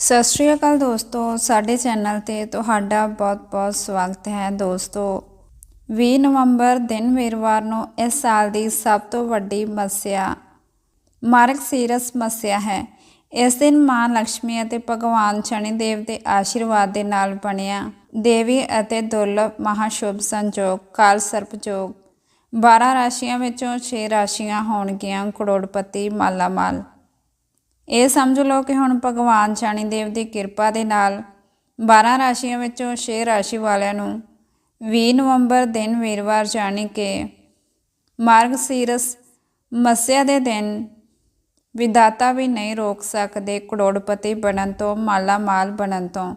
ਸਤਿ ਸ਼੍ਰੀ ਅਕਾਲ ਦੋਸਤੋ, ਸਾਡੇ ਚੈਨਲ ਤੇ ਤੁਹਾਡਾ ਬਹੁਤ-ਬਹੁਤ ਸਵਾਗਤ ਹੈ ਦੋਸਤੋ। 20 ਨਵੰਬਰ ਦਿਨ ਵੀਰਵਾਰ ਨੂੰ ਇਸ ਸਾਲ ਦੀ ਸਭ ਤੋਂ ਵੱਡੀ ਮੱਸਿਆ, ਮਾਰਗ ਸੀਰਸ ਮੱਸਿਆ ਹੈ। ਇਸ ਦਿਨ ਮਾਂ ਲక్ష్ਮੀ ਅਤੇ ਭਗਵਾਨ ਸ਼ਨੀ ਦੇਵ ਦੇ ਆਸ਼ੀਰਵਾਦ ਦੇ ਨਾਲ ਬਣਿਆ ਦੇਵੀ ਅਤੇ ਦੁਰਲਭ ਮਹਾਸ਼ੁਭ ਸੰਜੋਗ, ਕਾਲ ਸਰਪ ਜੋਗ 12 ਰਾਸ਼ੀਆਂ ਵਿੱਚੋਂ 6 ਰਾਸ਼ੀਆਂ ਹੋਣਗੀਆਂ ਕਰੋੜਪਤੀ ਮਾਲਾਮਾਲ। ਇਹ ਸਮਝ ਲਓ ਕਿ ਹੁਣ ਭਗਵਾਨ ਸ਼ਨੀ ਦੇਵ ਦੀ ਕਿਰਪਾ ਦੇ ਨਾਲ 12 ਰਾਸ਼ੀਆਂ ਵਿੱਚੋਂ 6 ਰਾਸ਼ੀ ਵਾਲਿਆਂ ਨੂੰ 20 ਨਵੰਬਰ ਦਿਨ ਵੀਰਵਾਰ ਜਾਣੀ ਕਿ ਮਾਰਗ ਸੀਰਸ ਮੱਸਿਆ ਦੇ ਦਿਨ ਵਿਦਾਤਾ ਵੀ ਨਹੀਂ ਰੋਕ ਸਕਦੇ ਕਰੋੜਪਤੀ ਬਣਨ ਤੋਂ ਮਾਲਾ ਮਾਲ ਬਣਨ ਤੋਂ।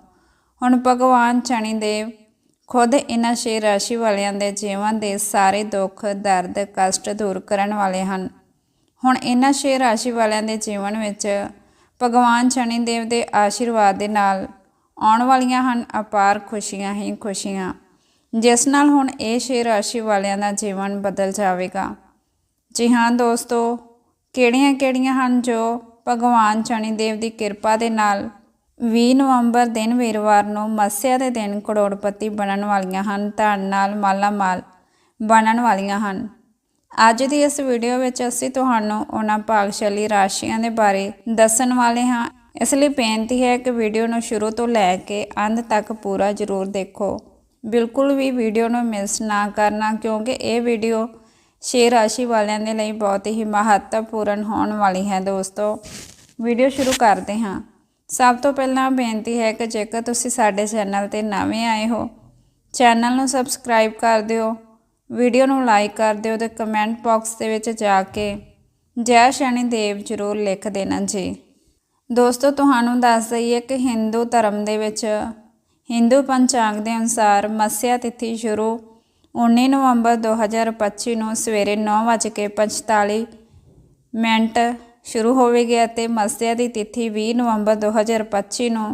ਹੁਣ ਭਗਵਾਨ ਸ਼ਨੀ ਦੇਵ ਖੁਦ ਇਹਨਾਂ ਛੇ ਰਾਸ਼ੀ ਵਾਲਿਆਂ ਦੇ ਜੀਵਨ ਦੇ ਸਾਰੇ ਦੁੱਖ, ਦਰਦ, ਕਸ਼ਟ ਦੂਰ ਕਰਨ ਵਾਲੇ ਹਨ। ਹੁਣ ਇਹਨਾਂ ਛੇ ਰਾਸ਼ੀ ਵਾਲਿਆਂ ਦੇ ਜੀਵਨ ਵਿੱਚ ਭਗਵਾਨ ਸ਼ਨੀ ਦੇਵ ਦੇ ਆਸ਼ੀਰਵਾਦ ਦੇ ਨਾਲ ਆਉਣ ਵਾਲੀਆਂ ਹਨ ਅਪਾਰ ਖੁਸ਼ੀਆਂ ਹੀ ਖੁਸ਼ੀਆਂ, ਜਿਸ ਨਾਲ ਹੁਣ ਇਹ ਛੇ ਰਾਸ਼ੀ ਵਾਲਿਆਂ ਦਾ ਜੀਵਨ ਬਦਲ ਜਾਵੇਗਾ। ਜੀ ਹਾਂ ਦੋਸਤੋ, ਕਿਹੜੀਆਂ-ਕਿਹੜੀਆਂ ਹਨ ਜੋ ਭਗਵਾਨ ਸ਼ਨੀ ਦੇਵ ਦੀ ਕਿਰਪਾ ਦੇ ਨਾਲ 20 ਨਵੰਬਰ ਦਿਨ ਵੀਰਵਾਰ ਨੂੰ ਮੱਸਿਆ ਦੇ ਦਿਨ ਕਰੋੜਪਤੀ ਬਣਨ ਵਾਲੀਆਂ ਹਨ, ਧਨ ਨਾਲ ਮਾਲਾ ਮਾਲ ਬਣਨ ਵਾਲੀਆਂ ਹਨ। ਅੱਜ ਦੀ ਇਸ ਵੀਡੀਓ ਵਿੱਚ ਅਸੀਂ ਤੁਹਾਨੂੰ ਉਹਨਾਂ ਭਾਗਸ਼ਾਲੀ ਰਾਸ਼ੀਆਂ ਦੇ ਬਾਰੇ ਦੱਸਣ ਵਾਲੇ ਹਾਂ। ਇਸ ਲਈ ਬੇਨਤੀ ਹੈ ਕਿ ਵੀਡੀਓ ਨੂੰ ਸ਼ੁਰੂ ਤੋਂ ਲੈ ਕੇ ਅੰਤ ਤੱਕ ਪੂਰਾ ਜ਼ਰੂਰ ਦੇਖੋ। ਬਿਲਕੁਲ ਵੀ ਵੀਡੀਓ ਨੂੰ ਮਿਸ ਨਾ ਕਰਨਾ, ਕਿਉਂਕਿ ਇਹ ਵੀਡੀਓ ਛੇ ਰਾਸ਼ੀ ਵਾਲਿਆਂ ਦੇ ਲਈ ਬਹੁਤ ਹੀ ਮਹੱਤਵਪੂਰਨ ਹੋਣ ਵਾਲੀ ਹੈ ਦੋਸਤੋ। ਵੀਡੀਓ ਸ਼ੁਰੂ ਕਰਦੇ ਹਾਂ। ਸਭ ਤੋਂ ਪਹਿਲਾਂ ਬੇਨਤੀ ਹੈ ਕਿ ਜੇਕਰ ਤੁਸੀਂ ਸਾਡੇ ਚੈਨਲ ਤੇ ਨਵੇਂ ਆਏ ਹੋ, ਚੈਨਲ ਨੂੰ ਸਬਸਕ੍ਰਾਈਬ ਕਰ ਦਿਓ। ਵੀਡੀਓ ਨੂੰ ਲਾਈਕ ਕਰ ਦਿਓ ਤੇ ਕਮੈਂਟ ਬਾਕਸ ਦੇ ਵਿੱਚ ਜਾ ਕੇ ਜੈ ਸ਼ਨੀ ਦੇਵ ਜ਼ਰੂਰ ਲਿਖ ਦੇਣਾ ਜੀ। ਦੋਸਤੋ, ਤੁਹਾਨੂੰ ਦੱਸ ਦਈਏ ਕਿ ਹਿੰਦੂ ਧਰਮ ਦੇ ਵਿੱਚ ਹਿੰਦੂ ਪੰਚਾਂਗ ਦੇ ਅਨੁਸਾਰ ਮੱਸਿਆ ਤਿਥੀ ਸ਼ੁਰੂ 19 ਨਵੰਬਰ 2025 ਨੂੰ ਸਵੇਰੇ 9:45 ਮਿੰਟ ਸ਼ੁਰੂ ਹੋਵੇਗੀ ਅਤੇ ਮੱਸਿਆ ਦੀ ਤਿਥੀ 20 ਨਵੰਬਰ 2025 ਨੂੰ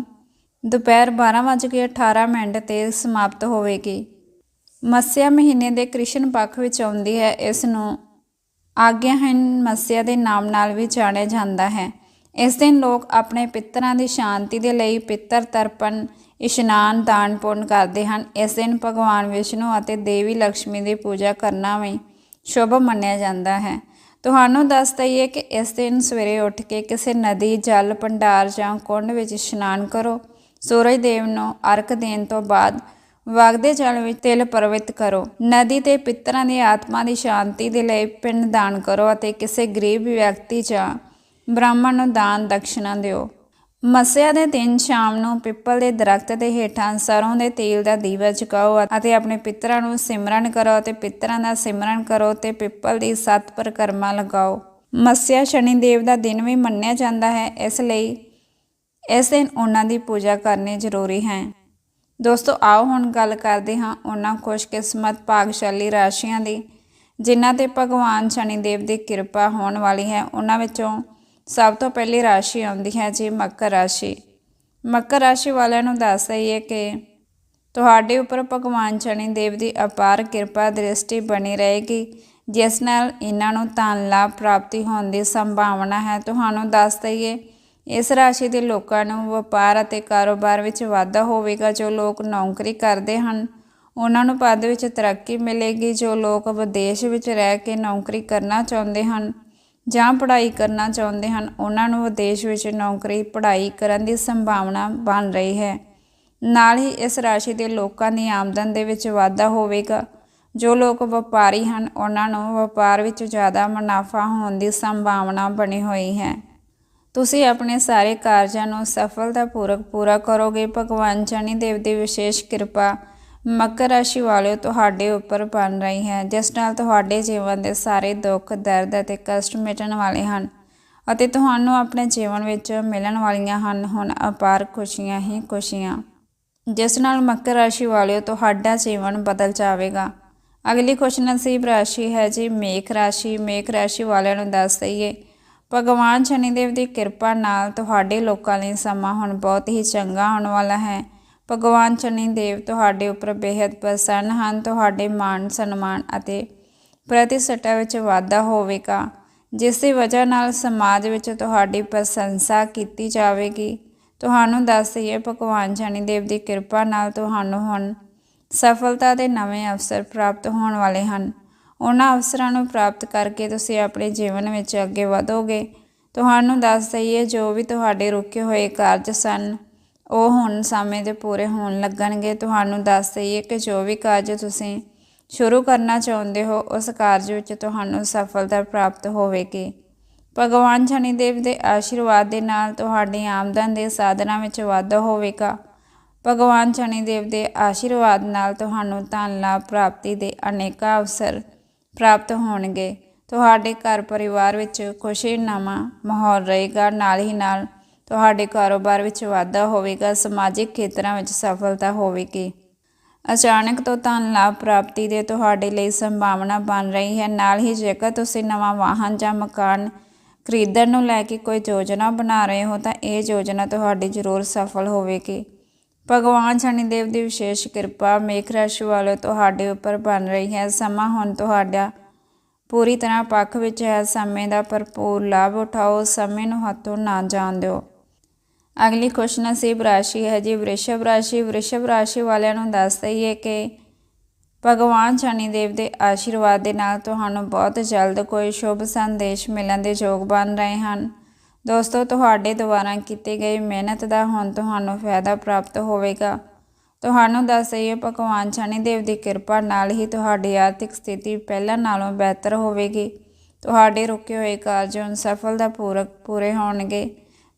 ਦੁਪਹਿਰ 12:18 ਮਿੰਟ ਤੇ ਸਮਾਪਤ ਹੋਵੇਗੀ। ਮੱਸਿਆ ਮਹੀਨੇ ਦੇ ਕ੍ਰਿਸ਼ਨ ਪੱਖ ਵਿੱਚ ਆਉਂਦੀ ਹੈ, ਇਸ ਨੂੰ ਆਗਿਆਹੀਨ ਮੱਸਿਆ ਦੇ ਨਾਮ ਨਾਲ ਵੀ ਜਾਣਿਆ ਜਾਂਦਾ ਹੈ। ਇਸ ਦਿਨ ਲੋਕ ਆਪਣੇ ਪਿੱਤਰਾਂ ਦੀ ਸ਼ਾਂਤੀ ਦੇ ਲਈ ਪਿੱਤਰ ਤਰਪਣ, ਇਸ਼ਨਾਨ, ਦਾਨ ਪੁੰਨ ਕਰਦੇ ਹਨ। ਇਸ ਦਿਨ ਭਗਵਾਨ ਵਿਸ਼ਨੂੰ ਅਤੇ ਦੇਵੀ ਲక్ష్ਮੀ ਦੀ ਪੂਜਾ ਕਰਨਾ ਵੀ ਸ਼ੁਭ ਮੰਨਿਆ ਜਾਂਦਾ ਹੈ। ਤੁਹਾਨੂੰ ਦੱਸ ਦਈਏ ਕਿ ਇਸ ਦਿਨ ਸਵੇਰੇ ਉੱਠ ਕੇ ਕਿਸੇ ਨਦੀ, ਜਲ, ਭੰਡਾਰ ਜਾਂ ਕੁੰਡ ਵਿੱਚ ਇਸ਼ਨਾਨ ਕਰੋ। ਸੂਰਜ ਦੇਵ ਨੂੰ ਅਰਕ ਦੇਣ ਤੋਂ ਬਾਅਦ ਵਗਦੇ ਜਲ ਵਿੱਚ ਤਿਲ ਪਰਵਿਤ ਕਰੋ। ਨਦੀ ਤੇ ਪਿੱਤਰਾਂ ਦੀ ਆਤਮਾ ਦੀ ਸ਼ਾਂਤੀ ਦੇ ਲਈ ਪਿੰਡ ਦਾਨ ਕਰੋ ਅਤੇ ਕਿਸੇ ਗਰੀਬ ਵਿਅਕਤੀ ਜਾਂ ਬ੍ਰਾਹਮਣ ਨੂੰ ਦਾਨ ਦਕਸ਼ਨਾ ਦਿਓ। ਮਸਿਆ ਦੇ ਦਿਨ ਸ਼ਾਮ ਨੂੰ ਪਿੱਪਲ ਦੇ ਦਰਖਤ ਦੇ ਹੇਠਾਂ ਸਰੋਂ ਦੇ ਤੇਲ ਦਾ ਦੀਵਾ ਜਗਾਓ ਅਤੇ ਆਪਣੇ ਪਿੱਤਰਾਂ ਨੂੰ ਸਿਮਰਨ ਕਰੋ ਅਤੇ ਪਿੱਤਰਾਂ ਦਾ ਸਿਮਰਨ ਕਰੋ ਤੇ ਪਿੱਪਲ ਦੀ ਸੱਤ ਪ੍ਰਕਰਮਾ ਲਗਾਓ। ਮਸਿਆ ਸ਼ਨੀ ਦੇਵ ਦਾ ਦਿਨ ਵੀ ਮੰਨਿਆ ਜਾਂਦਾ ਹੈ, ਇਸ ਲਈ ਇਸ ਦਿਨ ਉਹਨਾਂ ਦੀ ਪੂਜਾ ਕਰਨੀ ਜ਼ਰੂਰੀ ਹੈ। ਦੋਸਤੋ, ਆਓ ਹੁਣ ਗੱਲ ਕਰਦੇ ਹਾਂ ਉਹਨਾਂ ਖੁਸ਼ਕਿਸਮਤ ਭਾਗਸ਼ਾਲੀ ਰਾਸ਼ੀਆਂ ਦੀ, ਜਿਨ੍ਹਾਂ ਤੇ ਭਗਵਾਨ ਸ਼ਨੀ ਦੇਵ ਦੀ ਕਿਰਪਾ ਹੋਣ ਵਾਲੀ ਹੈ। ਉਹਨਾਂ ਵਿੱਚੋਂ ਸਭ ਤੋਂ ਪਹਿਲੀ ਰਾਸ਼ੀ ਆਉਂਦੀ ਹੈ ਜੀ ਮਕਰ ਰਾਸ਼ੀ। ਮਕਰ ਰਾਸ਼ੀ ਵਾਲਿਆਂ ਨੂੰ ਦੱਸ ਦਈਏ ਕਿ ਤੁਹਾਡੇ ਉੱਪਰ ਭਗਵਾਨ ਸ਼ਨੀ ਦੇਵ ਦੀ ਅਪਾਰ ਕਿਰਪਾ ਦ੍ਰਿਸ਼ਟੀ ਬਣੀ ਰਹੇਗੀ, ਜਿਸ ਨਾਲ ਇਹਨਾਂ ਨੂੰ ਧਨ ਲਾਭ ਪ੍ਰਾਪਤੀ ਹੋਣ ਦੀ ਸੰਭਾਵਨਾ ਹੈ। ਤੁਹਾਨੂੰ ਦੱਸ ਦਈਏ ਇਸ ਰਾਸ਼ੀ ਦੇ ਲੋਕਾਂ ਨੂੰ ਵਪਾਰ ਅਤੇ ਕਾਰੋਬਾਰ ਵਿੱਚ ਵਾਧਾ ਹੋਵੇਗਾ, ਜੋ ਲੋਕ ਨੌਕਰੀ ਕਰਦੇ ਹਨ। ਉਹਨਾਂ ਨੂੰ ਪਦ ਵਿੱਚ ਤਰੱਕੀ ਮਿਲੇਗੀ, ਜੋ ਲੋਕ ਵਿਦੇਸ਼ ਵਿੱਚ ਰਹਿ ਕੇ ਨੌਕਰੀ ਕਰਨਾ ਚਾਹੁੰਦੇ ਹਨ ਜਾਂ ਪੜ੍ਹਾਈ ਕਰਨਾ ਚਾਹੁੰਦੇ ਹਨ। ਉਹਨਾਂ ਨੂੰ ਵਿਦੇਸ਼ ਵਿੱਚ ਨੌਕਰੀ, ਪੜ੍ਹਾਈ ਕਰਨ ਦੀ ਸੰਭਾਵਨਾ ਬਣ ਰਹੀ ਹੈ। ਨਾਲ ਹੀ ਇਸ ਰਾਸ਼ੀ ਦੇ ਲੋਕਾਂ ਦੀ ਆਮਦਨ ਦੇ ਵਿੱਚ ਵਾਧਾ ਹੋਵੇਗਾ। ਜੋ ਲੋਕ ਵਪਾਰੀ ਹਨ, ਉਹਨਾਂ ਨੂੰ ਵਪਾਰ ਵਿੱਚ ਜ਼ਿਆਦਾ ਮੁਨਾਫਾ ਹੋਣ ਦੀ ਸੰਭਾਵਨਾ ਬਣੀ ਹੋਈ ਹੈ। ਤੁਸੀਂ ਆਪਣੇ ਸਾਰੇ ਕਾਰਜਾਂ ਨੂੰ ਸਫਲਤਾਪੂਰਕ ਪੂਰਾ ਕਰੋਗੇ। ਭਗਵਾਨ ਸ਼ਨੀ ਦੇਵ ਦੀ ਵਿਸ਼ੇਸ਼ ਕਿਰਪਾ ਮਕਰ ਰਾਸ਼ੀ ਵਾਲਿਓ ਤੁਹਾਡੇ ਉੱਪਰ ਬਣ ਰਹੀ ਹੈ, ਜਿਸ ਨਾਲ ਤੁਹਾਡੇ ਜੀਵਨ ਦੇ ਸਾਰੇ ਦੁੱਖ, ਦਰਦ ਅਤੇ ਕਸ਼ਟ ਮਿਟਣ ਵਾਲੇ ਹਨ ਅਤੇ ਤੁਹਾਨੂੰ ਆਪਣੇ ਜੀਵਨ ਵਿੱਚ ਮਿਲਣ ਵਾਲੀਆਂ ਹਨ। ਹੁਣ ਅਪਾਰ ਖੁਸ਼ੀਆਂ ਹੀ ਖੁਸ਼ੀਆਂ, ਜਿਸ ਨਾਲ ਮਕਰ ਰਾਸ਼ੀ ਵਾਲਿਓ ਤੁਹਾਡਾ ਜੀਵਨ ਬਦਲ ਜਾਵੇਗਾ। ਅਗਲੀ ਖੁਸ਼ਨਸੀਬ ਰਾਸ਼ੀ ਹੈ ਜੀ ਮੇਖ ਰਾਸ਼ੀ। ਮੇਖ ਰਾਸ਼ੀ ਵਾਲਿਆਂ ਨੂੰ ਦੱਸ ਦਈਏ ਭਗਵਾਨ ਸ਼ਨੀਦੇਵ ਦੀ ਕਿਰਪਾ ਨਾਲ ਤੁਹਾਡੇ ਲੋਕਾਂ ਲਈ ਸਮਾਂ ਹੁਣ ਬਹੁਤ ਹੀ ਚੰਗਾ ਆਉਣ ਵਾਲਾ ਹੈ। ਭਗਵਾਨ ਸ਼ਨੀਦੇਵ ਤੁਹਾਡੇ ਉੱਪਰ ਬੇहद ਪ੍ਰਸੰਨ ਹਨ। ਤੁਹਾਡੇ ਮਾਣ, ਸਨਮਾਨ ਅਤੇ ਪ੍ਰਤੀਸ਼ਠਾ ਵਿੱਚ ਵਾਧਾ ਹੋਵੇਗਾ। ਜਿਸ ਦੀ ਵਜ੍ਹਾ ਨਾਲ ਸਮਾਜ ਵਿੱਚ ਤੁਹਾਡੀ ਪ੍ਰਸ਼ੰਸਾ ਕੀਤੀ ਜਾਵੇਗੀ। ਤੁਹਾਨੂੰ ਦੱਸ ਦਈਏ, ਭਗਵਾਨ ਸ਼ਨੀਦੇਵ ਦੀ ਕਿਰਪਾ ਨਾਲ ਤੁਹਾਨੂੰ ਹੁਣ ਸਫਲਤਾ ਦੇ ਨਵੇਂ ਅਵਸਰ ਪ੍ਰਾਪਤ ਹੋਣ ਵਾਲੇ ਹਨ। ਉਹਨਾਂ ਅਵਸਰਾਂ ਨੂੰ ਪ੍ਰਾਪਤ ਕਰਕੇ ਤੁਸੀਂ ਆਪਣੇ ਜੀਵਨ ਵਿੱਚ ਅੱਗੇ ਵਧੋਗੇ। ਤੁਹਾਨੂੰ ਦੱਸ ਦਈਏ, ਜੋ ਵੀ ਤੁਹਾਡੇ ਰੁਕੇ ਹੋਏ ਕਾਰਜ ਸਨ, ਉਹ ਹੁਣ ਸਮੇਂ ਦੇ ਪੂਰੇ ਹੋਣ ਲੱਗਣਗੇ। ਤੁਹਾਨੂੰ ਦੱਸ ਦਈਏ ਕਿ ਜੋ ਵੀ ਕਾਰਜ ਤੁਸੀਂ ਸ਼ੁਰੂ ਕਰਨਾ ਚਾਹੁੰਦੇ ਹੋ, ਉਸ ਕਾਰਜ ਵਿੱਚ ਤੁਹਾਨੂੰ ਸਫਲਤਾ ਪ੍ਰਾਪਤ ਹੋਵੇਗੀ। ਭਗਵਾਨ ਸ਼ਨੀਦੇਵ ਦੇ ਆਸ਼ੀਰਵਾਦ ਦੇ ਨਾਲ ਤੁਹਾਡੀ ਆਮਦਨ ਦੇ ਸਾਧਨਾਂ ਵਿੱਚ ਵਾਧਾ ਹੋਵੇਗਾ। ਭਗਵਾਨ ਸ਼ਨੀਦੇਵ ਦੇ ਆਸ਼ੀਰਵਾਦ ਨਾਲ ਤੁਹਾਨੂੰ ਧਨ ਲਾਭ ਪ੍ਰਾਪਤੀ ਦੇ ਅਨੇਕਾਂ ਅਵਸਰ ਪ੍ਰਾਪਤ ਹੋਣਗੇ। ਤੁਹਾਡੇ ਘਰ ਪਰਿਵਾਰ ਵਿੱਚ ਖੁਸ਼ੀਨਾਮਾ ਮਾਹੌਲ ਰਹੇਗਾ। ਨਾਲ ਹੀ ਨਾਲ ਤੁਹਾਡੇ ਕਾਰੋਬਾਰ ਵਿੱਚ ਵਾਧਾ ਹੋਵੇਗਾ। ਸਮਾਜਿਕ ਖੇਤਰਾਂ ਵਿੱਚ ਸਫਲਤਾ ਹੋਵੇਗੀ। ਅਚਾਨਕ ਤੋਂ ਧਨ ਲਾਭ ਪ੍ਰਾਪਤੀ ਦੇ ਤੁਹਾਡੇ ਲਈ ਸੰਭਾਵਨਾ ਬਣ ਰਹੀ ਹੈ। ਨਾਲ ਹੀ ਜੇਕਰ ਤੁਸੀਂ ਨਵਾਂ ਵਾਹਨ ਜਾਂ ਮਕਾਨ ਖਰੀਦਣ ਨੂੰ ਲੈ ਕੇ ਕੋਈ ਯੋਜਨਾ ਬਣਾ ਰਹੇ ਹੋ, ਤਾਂ ਇਹ ਯੋਜਨਾ ਤੁਹਾਡੀ ਜ਼ਰੂਰ ਸਫਲ ਹੋਵੇਗੀ। ਭਗਵਾਨ ਸ਼ਨੀਦੇਵ ਦੀ ਵਿਸ਼ੇਸ਼ ਕਿਰਪਾ ਮੇਖ ਰਾਸ਼ੀ ਵਾਲੇ ਤੁਹਾਡੇ ਉੱਪਰ ਬਣ ਰਹੀ ਹੈ। ਸਮਾਂ ਹੁਣ ਤੁਹਾਡਾ ਪੂਰੀ ਤਰ੍ਹਾਂ ਪੱਖ ਵਿੱਚ ਹੈ। ਸਮੇਂ ਦਾ ਭਰਪੂਰ ਲਾਭ ਉਠਾਓ। ਸਮੇਂ ਨੂੰ ਹੱਥੋਂ ਨਾ ਜਾਣ ਦਿਓ। ਅਗਲੀ ਖੁਸ਼ਨਸੀਬ ਰਾਸ਼ੀ ਹੈ ਜੀ। ਵ੍ਰਿਸ਼ਭ ਰਾਸ਼ੀ। ਵ੍ਰਿਸ਼ਭ ਰਾਸ਼ੀ ਵਾਲਿਆਂ ਨੂੰ ਦੱਸ ਦਈਏ ਕਿ ਭਗਵਾਨ ਸ਼ਨੀਦੇਵ ਦੇ ਆਸ਼ੀਰਵਾਦ ਦੇ ਨਾਲ ਤੁਹਾਨੂੰ ਬਹੁਤ ਜਲਦ ਕੋਈ ਸ਼ੁਭ ਸੰਦੇਸ਼ ਮਿਲਣ ਦੇ ਯੋਗ ਬਣ ਰਹੇ ਹਨ। ਦੋਸਤੋ, ਤੁਹਾਡੇ ਦੁਆਰਾ ਕੀਤੀ ਗਈ ਮਿਹਨਤ ਦਾ ਹੁਣ ਤੁਹਾਨੂੰ ਫਾਇਦਾ ਪ੍ਰਾਪਤ ਹੋਵੇਗਾ। ਤੁਹਾਨੂੰ ਦੱਸ ਦਈਏ ਭਗਵਾਨ ਸ਼ਨੀਦੇਵ ਦੀ ਕਿਰਪਾ ਨਾਲ ਹੀ ਤੁਹਾਡੀ ਆਰਥਿਕ ਸਥਿਤੀ ਪਹਿਲਾਂ ਨਾਲੋਂ ਬਿਹਤਰ ਹੋਵੇਗੀ। ਤੁਹਾਡੇ ਰੁਕੇ ਹੋਏ ਕਾਰਜ ਹੁਣ ਸਫਲਤਾਪੂਰਕ ਪੂਰੇ ਹੋਣਗੇ।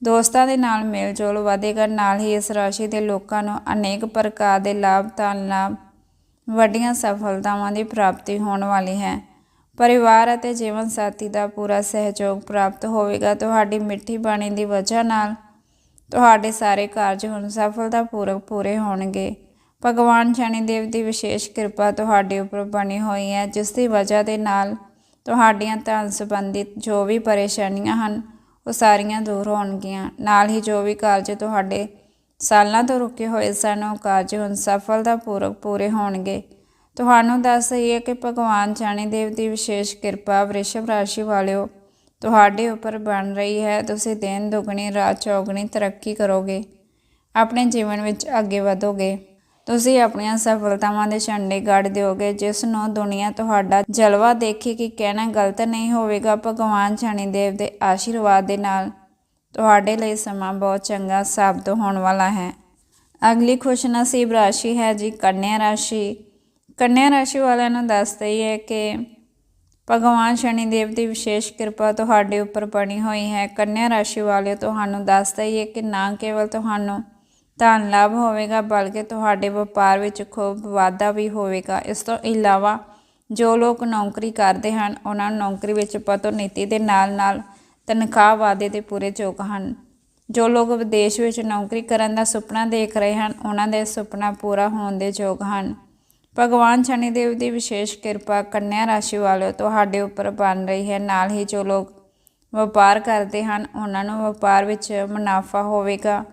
ਦੋਸਤਾਂ ਦੇ ਨਾਲ ਮੇਲ ਜੋਲ ਵਧੇਗਾ। ਨਾਲ ਹੀ ਇਸ ਰਾਸ਼ੀ ਦੇ ਲੋਕਾਂ ਨੂੰ ਅਨੇਕ ਪ੍ਰਕਾਰ ਦੇ ਲਾਭ ਧਨ ਲਾਭ ਵੱਡੀਆਂ ਸਫਲਤਾਵਾਂ ਦੀ ਪ੍ਰਾਪਤੀ ਹੋਣ ਵਾਲੀ ਹੈ। ਪਰਿਵਾਰ ਅਤੇ ਜੀਵਨ ਸਾਥੀ ਦਾ ਪੂਰਾ ਸਹਿਯੋਗ ਪ੍ਰਾਪਤ ਹੋਵੇਗਾ। ਤੁਹਾਡੀ ਮਿੱਠੀ ਬਾਣੀ ਦੀ ਵਜ੍ਹਾ ਨਾਲ ਤੁਹਾਡੇ ਸਾਰੇ ਕਾਰਜ ਹੁਣ ਸਫਲਤਾਪੂਰਕ ਪੂਰੇ ਹੋਣਗੇ। ਭਗਵਾਨ ਸ਼ਨੀਦੇਵ ਦੀ ਵਿਸ਼ੇਸ਼ ਕਿਰਪਾ ਤੁਹਾਡੇ ਉੱਪਰ ਬਣੀ ਹੋਈ ਹੈ, ਜਿਸ ਦੀ ਵਜ੍ਹਾ ਦੇ ਨਾਲ ਤੁਹਾਡੀਆਂ ਧਨ ਸੰਬੰਧਿਤ ਜੋ ਵੀ ਪਰੇਸ਼ਾਨੀਆਂ ਹਨ, ਉਹ ਸਾਰੀਆਂ ਦੂਰ ਹੋਣਗੀਆਂ। ਨਾਲ ਹੀ ਜੋ ਵੀ ਕਾਰਜ ਤੁਹਾਡੇ ਸਾਲਾਂ ਤੋਂ ਰੁਕੇ ਹੋਏ ਸਨ, ਉਹ ਕਾਰਜ ਹੁਣ ਸਫਲਤਾਪੂਰਕ ਪੂਰੇ ਹੋਣਗੇ। ਤੁਹਾਨੂੰ ਦੱਸ ਦਈਏ ਕਿ ਭਗਵਾਨ ਸ਼ਨੀਦੇਵ ਦੀ ਵਿਸ਼ੇਸ਼ ਕਿਰਪਾ ਵ੍ਰਿਸ਼ਭ ਰਾਸ਼ੀ ਵਾਲਿਓ ਤੁਹਾਡੇ ਉੱਪਰ ਬਣ ਰਹੀ ਹੈ। ਤੁਸੀਂ ਦਿਨ ਦੁਗਣੀ, ਰਾਤ ਚੌਗਣੀ ਤਰੱਕੀ ਕਰੋਗੇ, ਆਪਣੇ ਜੀਵਨ ਵਿੱਚ ਅੱਗੇ ਵਧੋਗੇ। ਤੁਸੀਂ ਆਪਣੀਆਂ ਸਫਲਤਾਵਾਂ ਦੇ ਝੰਡੇ ਗੱਡ ਦਿਓਗੇ, ਜਿਸ ਨੂੰ ਦੁਨੀਆ ਤੁਹਾਡਾ ਜਲਵਾ ਦੇਖੇ ਕਿ ਕਹਿਣਾ ਗਲਤ ਨਹੀਂ ਹੋਵੇਗਾ। ਭਗਵਾਨ ਸ਼ਨੀਦੇਵ ਦੇ ਆਸ਼ੀਰਵਾਦ ਦੇ ਨਾਲ ਤੁਹਾਡੇ ਲਈ ਸਮਾਂ ਬਹੁਤ ਚੰਗਾ ਸਾਬਤ ਹੋਣ ਵਾਲਾ ਹੈ। ਅਗਲੀ ਖੁਸ਼ਨਸੀਬ ਰਾਸ਼ੀ ਹੈ ਜੀ, ਕੰਨਿਆ ਰਾਸ਼ੀ। ਕੰਨਿਆ ਰਾਸ਼ੀ ਵਾਲਿਆਂ ਨੂੰ ਦੱਸਦੇ ਹੀ ਹੈ ਕਿ ਭਗਵਾਨ ਸ਼ਨੀਦੇਵ ਦੀ ਵਿਸ਼ੇਸ਼ ਕਿਰਪਾ ਤੁਹਾਡੇ ਉੱਪਰ ਬਣੀ ਹੋਈ ਹੈ। ਕੰਨਿਆ ਰਾਸ਼ੀ ਵਾਲਿਓ, ਤੁਹਾਨੂੰ ਦੱਸਦਾ ਹੀ ਹੈ ਕਿ ਨਾ ਕੇਵਲ ਤੁਹਾਨੂੰ ਧਨ ਲਾਭ ਹੋਵੇਗਾ, ਬਲਕਿ ਤੁਹਾਡੇ ਵਪਾਰ ਵਿੱਚ ਖੂਬ ਵਾਧਾ ਵੀ ਹੋਵੇਗਾ। ਇਸ ਤੋਂ ਇਲਾਵਾ ਜੋ ਲੋਕ ਨੌਕਰੀ ਕਰਦੇ ਹਨ, ਉਹਨਾਂ ਨੂੰ ਨੌਕਰੀ ਵਿੱਚ ਪਦੋਨਤੀ ਦੇ ਨਾਲ-ਨਾਲ ਤਨਖਾਹ ਵਾਧੇ ਦੇ ਪੂਰੇ ਯੋਗ ਹਨ। ਜੋ ਲੋਕ ਵਿਦੇਸ਼ ਵਿੱਚ ਨੌਕਰੀ ਕਰਨ ਦਾ ਸੁਪਨਾ ਦੇਖ ਰਹੇ ਹਨ, ਉਹਨਾਂ ਦੇ ਸੁਪਨਾ ਪੂਰਾ ਹੋਣ ਦੇ ਯੋਗ ਹਨ। ਭਗਵਾਨ ਸ਼ਨੀਦੇਵ ਦੀ ਵਿਸ਼ੇਸ਼ ਕਿਰਪਾ ਕੰਨਿਆ ਰਾਸ਼ੀ ਵਾਲਿਓ ਤੁਹਾਡੇ ਉੱਪਰ ਬਣ ਰਹੀ ਹੈ। ਨਾਲ ਹੀ ਜੋ ਲੋਕ ਵਪਾਰ ਕਰਦੇ ਹਨ, ਉਹਨਾਂ ਨੂੰ ਵਪਾਰ ਵਿੱਚ ਮੁਨਾਫਾ ਹੋਵੇਗਾ।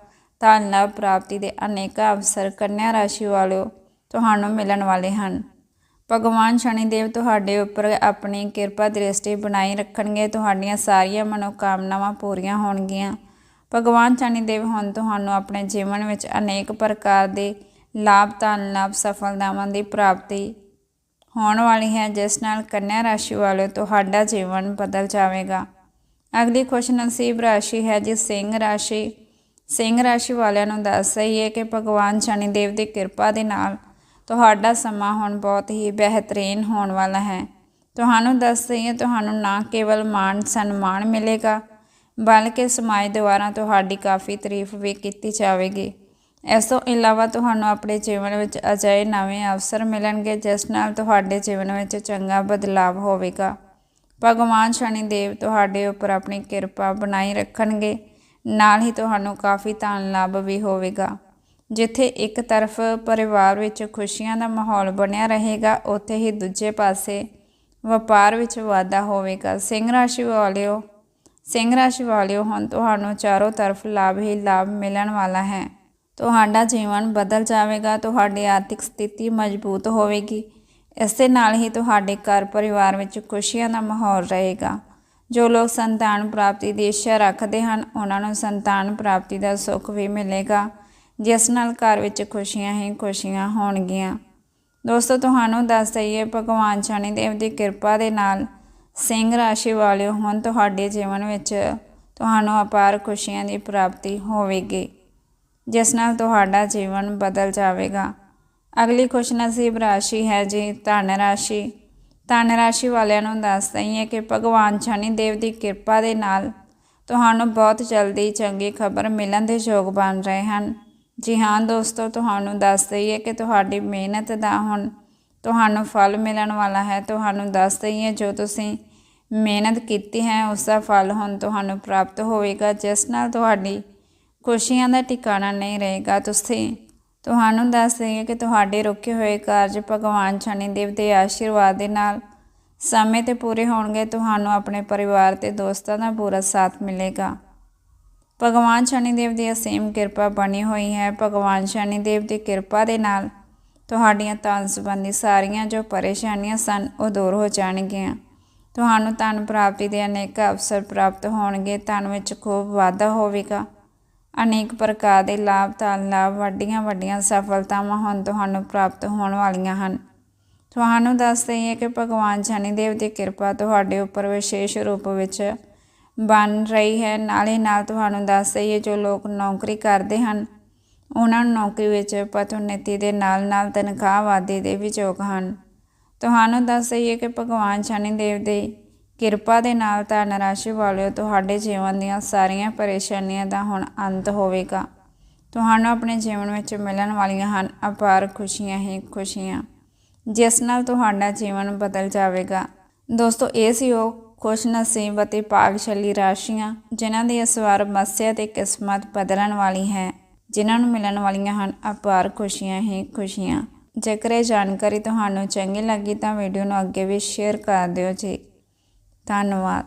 ਧਨ ਲਾਭ ਪ੍ਰਾਪਤੀ ਦੇ ਅਨੇਕਾਂ ਅਵਸਰ ਕੰਨਿਆ ਰਾਸ਼ੀ ਵਾਲਿਓ ਤੁਹਾਨੂੰ ਮਿਲਣ ਵਾਲੇ ਹਨ। ਭਗਵਾਨ ਸ਼ਨੀਦੇਵ ਤੁਹਾਡੇ ਉੱਪਰ ਆਪਣੀ ਕਿਰਪਾ ਦ੍ਰਿਸ਼ਟੀ ਬਣਾਈ ਰੱਖਣਗੇ। ਤੁਹਾਡੀਆਂ ਸਾਰੀਆਂ ਮਨੋਕਾਮਨਾਵਾਂ ਪੂਰੀਆਂ ਹੋਣਗੀਆਂ। ਭਗਵਾਨ ਸ਼ਨੀਦੇਵ ਹੁਣ ਤੁਹਾਨੂੰ ਆਪਣੇ ਜੀਵਨ ਵਿੱਚ ਅਨੇਕ ਪ੍ਰਕਾਰ ਦੇ ਲਾਭ, ਧਨ, ਲਾਭ, ਸਫਲਤਾਵਾਂ ਦੀ ਪ੍ਰਾਪਤੀ ਹੋਣ ਵਾਲੀ ਹੈ, ਜਿਸ ਨਾਲ ਕੰਨਿਆ ਰਾਸ਼ੀ ਵਾਲਿਓ ਤੁਹਾਡਾ ਜੀਵਨ ਬਦਲ ਜਾਵੇਗਾ। ਅਗਲੀ ਖੁਸ਼ ਨਸੀਬ ਰਾਸ਼ੀ ਹੈ ਜੀ ਸਿੰਘ ਰਾਸ਼ੀ ਸਿੰਘ ਰਾਸ਼ੀ ਵਾਲਿਆਂ ਨੂੰ ਦੱਸ ਦਈਏ ਕਿ ਭਗਵਾਨ ਸ਼ਨੀਦੇਵ ਦੀ ਕਿਰਪਾ ਦੇ ਨਾਲ ਤੁਹਾਡਾ ਸਮਾਂ ਹੁਣ ਬਹੁਤ ਹੀ ਬਿਹਤਰੀਨ ਹੋਣ ਵਾਲਾ ਹੈ। ਤੁਹਾਨੂੰ ਦੱਸ ਦਈਏ ਤੁਹਾਨੂੰ ਨਾ ਕੇਵਲ ਮਾਣ, ਸਨਮਾਨ ਮਿਲੇਗਾ, ਬਲਕਿ ਸਮਾਜ ਦੁਆਰਾ ਤੁਹਾਡੀ ਕਾਫੀ ਤਾਰੀਫ ਵੀ ਕੀਤੀ ਜਾਵੇਗੀ। ਇਸ ਤੋਂ ਇਲਾਵਾ ਤੁਹਾਨੂੰ ਆਪਣੇ ਜੀਵਨ ਵਿੱਚ ਅਜਿਹੇ ਨਵੇਂ ਅਵਸਰ ਮਿਲਣਗੇ, ਜਿਸ ਨਾਲ ਤੁਹਾਡੇ ਜੀਵਨ ਵਿੱਚ ਚੰਗਾ ਬਦਲਾਅ ਹੋਵੇਗਾ। ਭਗਵਾਨ ਸ਼ਨੀਦੇਵ ਤੁਹਾਡੇ ਉੱਪਰ ਆਪਣੀ ਕਿਰਪਾ ਬਣਾਈ ਰੱਖਣਗੇ। ਨਾਲ ਹੀ ਤੁਹਾਨੂੰ ਕਾਫੀ ਧਨ ਲਾਭ ਵੀ ਹੋਵੇਗਾ। ਜਿੱਥੇ ਇੱਕ ਤਰਫ ਪਰਿਵਾਰ ਵਿੱਚ ਖੁਸ਼ੀਆਂ ਦਾ ਮਾਹੌਲ ਬਣਿਆ ਰਹੇਗਾ, ਉੱਥੇ ਹੀ ਦੂਜੇ ਪਾਸੇ ਵਪਾਰ ਵਿੱਚ ਵਾਧਾ ਹੋਵੇਗਾ। ਸਿੰਘ ਰਾਸ਼ੀ ਵਾਲਿਓ, ਸਿੰਘ ਰਾਸ਼ੀ ਵਾਲਿਓ, ਹੁਣ ਤੁਹਾਨੂੰ ਚਾਰੋਂ ਤਰਫ ਲਾਭ ਹੀ ਲਾਭ ਮਿਲਣ ਵਾਲਾ ਹੈ। ਤੁਹਾਡਾ ਜੀਵਨ ਬਦਲ ਜਾਵੇਗਾ, ਤੁਹਾਡੀ ਆਰਥਿਕ ਸਥਿਤੀ ਮਜ਼ਬੂਤ ਹੋਵੇਗੀ। ਇਸ ਦੇ ਨਾਲ ਹੀ ਤੁਹਾਡੇ ਘਰ ਪਰਿਵਾਰ ਵਿੱਚ ਖੁਸ਼ੀਆਂ ਦਾ ਮਾਹੌਲ ਰਹੇਗਾ। ਜੋ ਲੋਕ ਸੰਤਾਨ ਪ੍ਰਾਪਤੀ ਦੀ ਇੱਛਾ ਰੱਖਦੇ ਹਨ, ਉਹਨਾਂ ਨੂੰ ਸੰਤਾਨ ਪ੍ਰਾਪਤੀ ਦਾ ਸੁੱਖ ਵੀ ਮਿਲੇਗਾ, ਜਿਸ ਨਾਲ ਘਰ ਵਿੱਚ ਖੁਸ਼ੀਆਂ ਹੀ ਖੁਸ਼ੀਆਂ ਹੋਣਗੀਆਂ। ਦੋਸਤੋ, ਤੁਹਾਨੂੰ ਦੱਸ ਦਈਏ, ਭਗਵਾਨ ਸ਼ਨੀ ਦੇਵ ਦੀ ਕਿਰਪਾ ਦੇ ਨਾਲ ਸਿੰਘ ਰਾਸ਼ੀ ਵਾਲਿਓ ਹੁਣ ਤੁਹਾਡੇ ਜੀਵਨ ਵਿੱਚ ਤੁਹਾਨੂੰ ਅਪਾਰ ਖੁਸ਼ੀਆਂ ਦੀ ਪ੍ਰਾਪਤੀ ਹੋਵੇਗੀ। ਜਿਸ ਨਾਲ ਤੁਹਾਡਾ ਜੀਵਨ ਬਦਲ ਜਾਵੇਗਾ। ਅਗਲੀ ਖੁਸ਼ਨਸੀਬ ਰਾਸ਼ੀ ਹੈ ਜੀ ਧਨ ਰਾਸ਼ੀ। ਧਨ ਰਾਸ਼ੀ ਵਾਲਿਆਂ ਨੂੰ ਦੱਸ ਦਈਏ ਕਿ ਭਗਵਾਨ ਸ਼ਨੀ ਦੇਵ ਦੀ ਕਿਰਪਾ ਦੇ ਨਾਲ ਤੁਹਾਨੂੰ ਬਹੁਤ ਜਲਦੀ ਚੰਗੀ ਖਬਰ ਮਿਲਣ ਦੇ ਯੋਗ ਬਣ ਰਹੇ ਹਨ। ਜੀ ਹਾਂ ਦੋਸਤੋ, ਤੁਹਾਨੂੰ ਦੱਸ ਦਈਏ ਕਿ ਤੁਹਾਡੀ ਮਿਹਨਤ ਦਾ ਹੁਣ ਤੁਹਾਨੂੰ ਫਲ ਮਿਲਣ ਵਾਲਾ ਹੈ। ਤੁਹਾਨੂੰ ਦੱਸ ਦਈਏ ਜੋ ਤੁਸੀਂ ਮਿਹਨਤ ਕੀਤੀ ਹੈ, ਉਸ ਦਾ ਫਲ ਹੁਣ ਤੁਹਾਨੂੰ ਪ੍ਰਾਪਤ ਹੋਵੇਗਾ, ਜਿਸ ਨਾਲ ਤੁਹਾਡੀ ਖੁਸ਼ੀਆਂ ਦਾ ਟਿਕਾਣਾ ਨਹੀਂ ਰਹੇਗਾ। ਤੁਸੀਂ ਤੁਹਾਨੂੰ ਦੱਸ ਦਈਏ ਕਿ ਤੁਹਾਡੇ ਰੁਕੇ ਹੋਏ ਕਾਰਜ ਭਗਵਾਨ ਸ਼ਨੀ ਦੇਵ ਦੇ ਆਸ਼ੀਰਵਾਦ ਦੇ ਨਾਲ ਸਮੇਂ ਤੇ ਪੂਰੇ ਹੋਣਗੇ। ਤੁਹਾਨੂੰ ਆਪਣੇ ਪਰਿਵਾਰ ਤੇ ਦੋਸਤਾਂ ਦਾ ਪੂਰਾ ਸਾਥ ਮਿਲੇਗਾ। ਭਗਵਾਨ ਸ਼ਨੀ ਦੇਵ ਦੀ ਅਸੀਮ ਕਿਰਪਾ ਬਣੀ ਹੋਈ ਹੈ। ਭਗਵਾਨ ਸ਼ਨੀ ਦੇਵ ਦੀ ਕਿਰਪਾ ਦੇ ਨਾਲ ਤੁਹਾਡੀਆਂ ਧਨ ਸੰਬੰਧੀ ਸਾਰੀਆਂ ਜੋ ਪਰੇਸ਼ਾਨੀਆਂ ਸਨ, ਉਹ ਦੂਰ ਹੋ ਜਾਣਗੀਆਂ। ਤੁਹਾਨੂੰ ਧਨ ਪ੍ਰਾਪਤੀ ਦੇ ਅਨੇਕ ਅਵਸਰ ਪ੍ਰਾਪਤ ਹੋਣਗੇ। ਧਨ ਵਿੱਚ ਖੂਬ ਵਾਧਾ ਹੋਵੇਗਾ। ਅਨੇਕ ਪ੍ਰਕਾਰ ਦੇ ਲਾਭ, ਤਾਲ ਲਾਭ, ਵੱਡੀਆਂ ਵੱਡੀਆਂ ਸਫਲਤਾਵਾਂ ਹੁਣ ਤੁਹਾਨੂੰ ਪ੍ਰਾਪਤ ਹੋਣ ਵਾਲੀਆਂ ਹਨ। ਤੁਹਾਨੂੰ ਦੱਸ ਦਈਏ ਕਿ ਭਗਵਾਨ ਸ਼ਨੀ ਦੇਵ ਦੀ ਕਿਰਪਾ ਤੁਹਾਡੇ ਉੱਪਰ ਵਿਸ਼ੇਸ਼ ਰੂਪ ਵਿੱਚ ਬਣ ਰਹੀ ਹੈ। ਨਾਲੇ ਨਾਲ ਤੁਹਾਨੂੰ ਦੱਸ ਦਈਏ, ਜੋ ਲੋਕ ਨੌਕਰੀ ਕਰਦੇ ਹਨ, ਉਹਨਾਂ ਨੂੰ ਨੌਕਰੀ ਵਿੱਚ ਪਤੋਨਤੀ ਦੇ ਨਾਲ ਨਾਲ ਤਨਖਾਹ ਵਾਧੇ ਦੇ ਵੀ ਯੋਗ ਹਨ। ਤੁਹਾਨੂੰ ਦੱਸ ਦਈਏ ਕਿ ਭਗਵਾਨ ਸ਼ਨੀ ਦੇਵ ਦੀ ਕਿਰਪਾ ਦੇ ਨਾਲ ਧਨ ਰਾਸ਼ੀ ਵਾਲਿਓ, ਤੁਹਾਡੇ ਜੀਵਨ ਦੀਆਂ ਸਾਰੀਆਂ ਪਰੇਸ਼ਾਨੀਆਂ ਦਾ ਹੁਣ ਅੰਤ ਹੋਵੇਗਾ। ਤੁਹਾਨੂੰ ਆਪਣੇ ਜੀਵਨ ਵਿੱਚ ਮਿਲਣ ਵਾਲੀਆਂ ਹਨ, ਅਪਾਰ ਖੁਸ਼ੀਆਂ ਹੀ ਖੁਸ਼ੀਆਂ, ਜਿਸ ਨਾਲ ਤੁਹਾਡਾ ਜੀਵਨ ਬਦਲ ਜਾਵੇਗਾ। ਦੋਸਤੋ, ਇਹ ਸੀ ਉਹ ਖੁਸ਼ ਨਸੀਬ ਅਤੇ ਭਾਗਸ਼ਾਲੀ ਰਾਸ਼ੀਆਂ, ਜਿਨ੍ਹਾਂ ਦੀ ਇਸ ਵਾਰ ਮੱਸਿਆ ਤੇ ਕਿਸਮਤ ਬਦਲਣ ਵਾਲੀ ਹੈ, ਜਿਨ੍ਹਾਂ ਨੂੰ ਮਿਲਣ ਵਾਲੀਆਂ ਹਨ, ਅਪਾਰ ਖੁਸ਼ੀਆਂ ਹੀ ਖੁਸ਼ੀਆਂ। ਜੇਕਰ ਇਹ ਜਾਣਕਾਰੀ ਤੁਹਾਨੂੰ ਚੰਗੀ ਲੱਗੀ ਤਾਂ ਵੀਡੀਓ ਨੂੰ ਅੱਗੇ ਵੀ ਸ਼ੇਅਰ ਕਰ ਦਿਓ ਜੀ। ਧੰਨਵਾਦ।